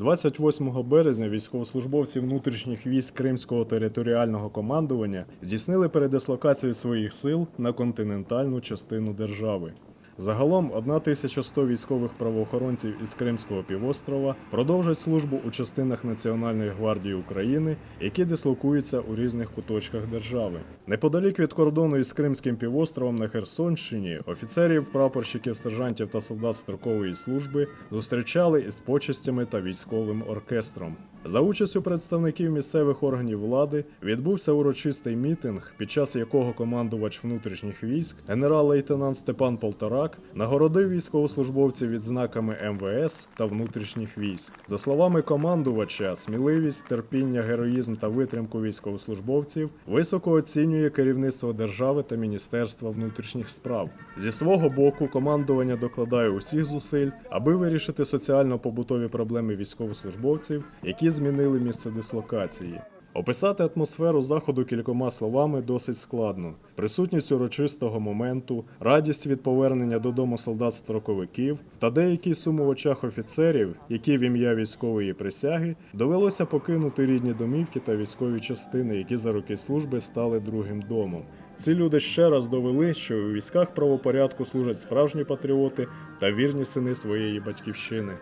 28 березня військовослужбовці внутрішніх військ Кримського територіального командування здійснили передислокацію своїх сил на континентальну частину держави. Загалом 1100 військових правоохоронців із Кримського півострова продовжать службу у частинах Національної гвардії України, які дислокуються у різних куточках держави. Неподалік від кордону із Кримським півостровом на Херсонщині офіцерів, прапорщиків, сержантів та солдат строкової служби зустрічали із почестями та військовим оркестром. За участю представників місцевих органів влади відбувся урочистий мітинг, під час якого командувач внутрішніх військ, генерал-лейтенант Степан Полторак, нагородив військовослужбовців відзнаками МВС та внутрішніх військ. За словами командувача, сміливість, терпіння, героїзм та витримку військовослужбовців високо оцінює керівництво держави та Міністерства внутрішніх справ. Зі свого боку, командування докладає усіх зусиль, аби вирішити соціально-побутові проблеми військовослужбовців, які змінили місце дислокації. Описати атмосферу заходу кількома словами досить складно. Присутність урочистого моменту, радість від повернення додому солдат-строковиків та деякий сум у очах офіцерів, які в ім'я військової присяги довелося покинути рідні домівки та військові частини, які за роки служби стали другим домом. Ці люди ще раз довели, що у військах правопорядку служать справжні патріоти та вірні сини своєї батьківщини.